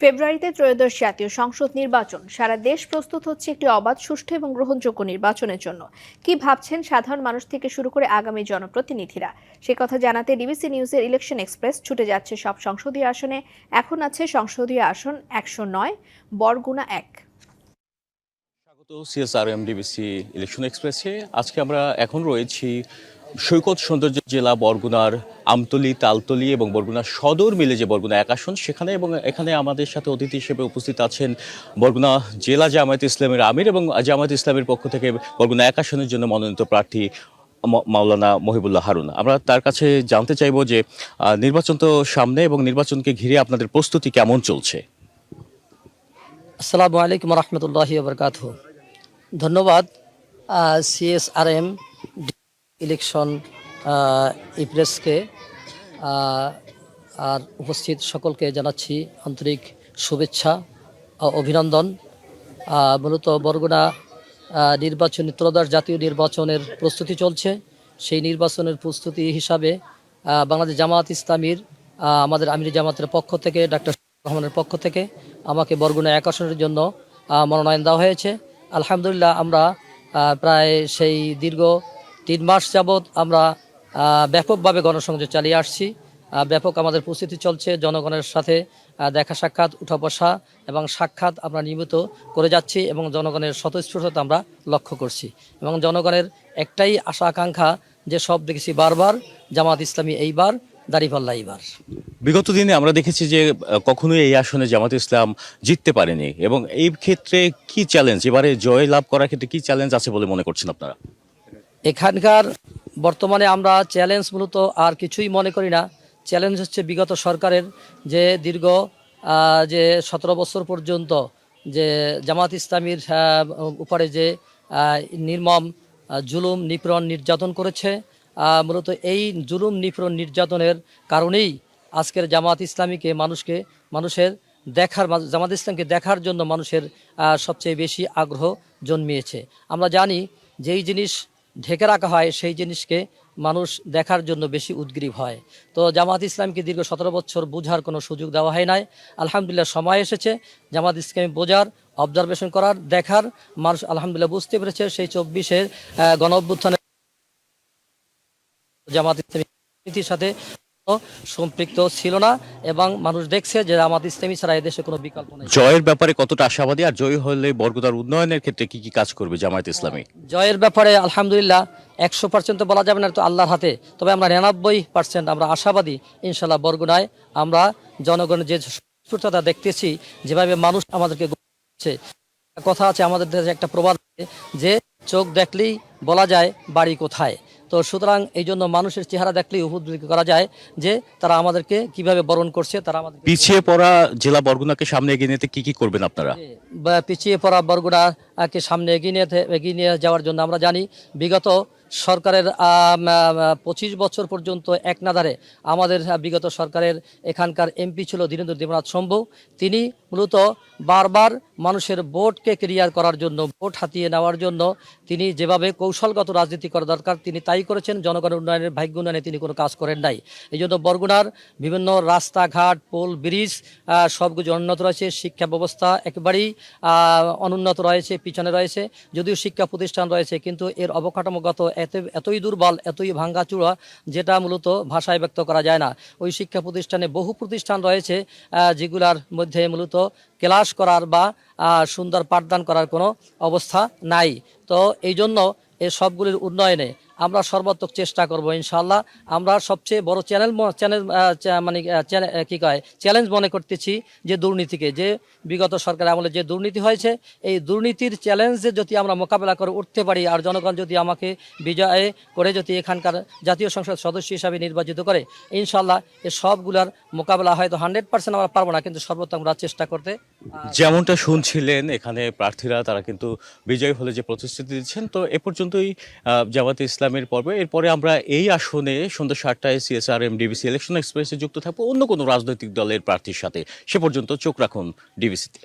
ফেব্রুয়ারিতে ত্রয়োদশ জাতীয় সংসদ নির্বাচন। সারা দেশ প্রস্তুত হচ্ছে একটি অবাধ, সুষ্ঠু এবং গ্রহণযোগ্য নির্বাচনের জন্য। কি ভাবছেন সাধারণ মানুষ থেকে শুরু করে আগামী জনপ্রতিনিধিরা? সে কথা জানাতে ডিবিসি নিউজের ইলেকশন এক্সপ্রেস ছুটে যাচ্ছে সব সংসদীয় আসনে। এখন আছে সংসদীয় আসন একশো নয়, বরগুনা এক। স্বাগত, সিএসআরএম, ডিবিসি ইলেকশন এক্সপ্রেসে। আজকে আমরা এখন রয়েছি সৈকত সৌন্দর্য জেলা বরগুনার আমতলি, তালতলি এবং বরগুনা সদর মিলে যে বরগুনা এক আসন, সেখানে এবং এখানে আমাদের সাথে অতিথি হিসেবে উপস্থিত আছেন বরগুনা জেলা জামায়াত ইসলামের আমির এবং জামায়াত ইসলামের পক্ষ থেকে বরগুনা এক আসনের জন্য মনোনীত প্রার্থী মাওলানা মহিবুল্লাহ হারুন। আমরা তার কাছে জানতে চাইব যে নির্বাচন তো সামনে এবং নির্বাচনকে ঘিরে আপনাদের প্রস্তুতি কেমন চলছে? আসসালামু আলাইকুম রহমতুল্লাহি ধন্যবাদ সিএসআরএম ইলেকশন ইপ্রেসকে আর উপস্থিত সকলকে জানাচ্ছি আন্তরিক শুভেচ্ছা অভিনন্দন। মূলত বরগুনা নির্বাচন ত্রয়োদশ জাতীয় নির্বাচনের প্রস্তুতি চলছে। সেই নির্বাচনের প্রস্তুতি হিসাবে বাংলাদেশ জামাত ইসলামীর আমাদের আমির জামাতের পক্ষ থেকে, ডাক্তার রহমানের পক্ষ থেকে আমাকে বরগুনা এক আসনের জন্য মনোনয়ন দেওয়া হয়েছে। আলহামদুলিল্লাহ আমরা প্রায় সেই দীর্ঘ তিন মাস যাবৎ আমরা ব্যাপকভাবে গণসংযোগ চালিয়ে আসছি। ব্যাপক আমাদের প্রস্তুতি চলছে, জনগণের সাথে দেখা সাক্ষাৎ উঠা বসা এবং সাক্ষাৎ আমরা নিয়মিত করে যাচ্ছি এবং জনগণের স্বতঃস্ফূর্ততা আমরা লক্ষ্য করছি। এবং জনগণের একটাই আশা, আকাঙ্ক্ষা যে সব দেখেছি বারবার, জামাত ইসলামী এইবার, দাড়িপাল্লা এইবার। বিগত দিনে আমরা দেখেছি যে কখনোই এই আসনে জামাত ইসলাম জিততে পারেনি। এবং এই ক্ষেত্রে কি চ্যালেঞ্জ এবারে জয় লাভ করার ক্ষেত্রে কি চ্যালেঞ্জ আছে বলে মনে করছেন আপনারা? এখানকার বর্তমানে আমরা চ্যালেঞ্জ মূলত আর কিছুই মনে করি না। চ্যালেঞ্জ হচ্ছে বিগত সরকারের যে দীর্ঘ যে সতেরো বছর পর্যন্ত যে জামাত ইসলামীর উপরে যে নির্মম জুলুম, নিপীড়ন নির্যাতন করেছে। মূলত এই জুলুম, নিপীড়ন নির্যাতনের কারণেই আজকের জামাত ইসলামীকে মানুষকে, মানুষের দেখার, জামাত ইসলামকে দেখার জন্য মানুষের সবচেয়ে বেশি আগ্রহ জন্মিয়েছে। আমরা জানি যেই জিনিস ঢেকে রাখা হয় সেই জিনিসকে মানুষ দেখার জন্য বেশি উদ্গ্রীব হয়। তো জামাত ইসলামকে দীর্ঘ সতেরো বছর বোঝার কোনো সুযোগ দেওয়া হয় নাই। আলহামদুলিল্লাহ সময় এসেছে। জামাত ইসলামী বোঝার অবজারভেশন করার, দেখার, মানুষ আলহামদুলিল্লাহ বুঝতে পেরেছে সেই চব্বিশের গণ অভ্যুত্থানের জামাত ইসলামী সাথে সম্পৃক্ত ছিল না এবং মানুষ দেখছে যে জামাত ইসলামী ছাড়া এদেশে কোনো বিকল্প নেই। জয়ের ব্যাপারে কতটা আশাবাদী আর জয় হলে বরগুনার উন্নয়নের ক্ষেত্রে কি কি কাজ করবে জামায়াত ইসলামী? জয়ের ব্যাপারে আলহামদুলিল্লাহ একশো পার্সেন্ট তো বলা যাবে না তো আল্লাহর হাতে। তবে আমরা নিরানব্বই পার্সেন্ট আমরা আশাবাদী ইনশাল্লাহ বরগুনায় আমরা জনগণের যে সুস্থতা দেখতেছি যেভাবে মানুষ আমাদেরকে কথা আছে আমাদের দেশে একটা প্রবাদ আছে যে চোখ দেখলেই বলা যায় বাড়ি কোথায়। তো সুতরাং এই জন্য মানুষের চেহারা দেখলেই উপদ্রব করা যায় যে তারা আমাদেরকে কীভাবে বরণ করছে তারা আমাদের পিছিয়ে পড়া জেলা বরগুনাকে সামনে এগিয়ে নিতে কি কি করবেন আপনারা? বা পিছিয়ে পড়া বরগুনাকে সামনে এগিয়ে নিয়ে এগিয়ে নিয়ে যাওয়ার জন্য আমরা জানি বিগত সরকারের পঁচিশ বছর পর্যন্ত এক নাদারে আমাদের বিগত সরকারের এখানকার এমপি ছিল দীনেন্দ্র দেবনাথ শম্ভু। তিনি মূলত বারবার মানুষের ভোটকে ক্লিয়ার করার জন্য, ভোট হাতিয়ে নেওয়ার জন্য তিনি যেভাবে কৌশলগত রাজনীতি করা দরকার, তিনি তাই করেছেন। জনগণের উন্নয়নের ভাগ্য উন্নয়নে তিনি কোনো কাজ করেন নাই। এই জন্য বরগুনার বিভিন্ন রাস্তাঘাট, পোল, ব্রিজ সবকিছু উন্নত রয়েছে। শিক্ষা ব্যবস্থা একেবারেই অনুন্নত রয়েছে, পিছনে রয়েছে। যদিও শিক্ষা প্রতিষ্ঠান রয়েছে, কিন্তু এর অবকাঠামোগত এত এতই দুর্বল, এতই ভাঙ্গাচূড়া যেটা মূলত ভাষায় ব্যক্ত করা যায় না। ওই শিক্ষা প্রতিষ্ঠানে বহু প্রতিষ্ঠান রয়েছে যেগুলার মধ্যে মূলত ক্লাস করার বা সুন্দর পাঠদান করার কোনো অবস্থা নাই। তো এই জন্য এ সবগুলির উন্নয়নে আমরা সর্বাত্মক চেষ্টা করব ইনশাল্লাহ আমরা সবচেয়ে বড় চ্যানেল চ্যানেল মানে কি কয়, চ্যালেঞ্জ মনে করতেছি যে দুর্নীতিকে, যে বিগত সরকার আমলে যে দুর্নীতি হয়েছে, এই দুর্নীতির চ্যালেঞ্জে যদি আমরা মোকাবেলা করে উঠতে পারি আর জনগণ যদি আমাকে বিজয় করে যদি এখানকার জাতীয় সংসদ সদস্য হিসাবে নির্বাচিত করে ইনশাল্লাহ এ সবগুলার মোকাবেলা হয়তো হান্ড্রেড পার্সেন্ট আমরা পারব না, কিন্তু সর্বোত্তম আমরা চেষ্টা করতে যেমনটা শুনছিলেন এখানে প্রার্থীরা, তারা কিন্তু বিজয় হলে যে প্রতিশ্রুতি দিচ্ছেন, তো এ পর্যন্তই জামাতে ইসলামের পর্বে। এরপরে আমরা এই আসনে সন্ধ্যা সাতটায় সিএসআর এম ডিবিসি ইলেকশন এক্সপ্রেসে যুক্ত থাকব। অন্য কোনো রাজনৈতিক দলের প্রার্থীর সাথে। সে পর্যন্ত চোখ রাখুন ডিবিসিতে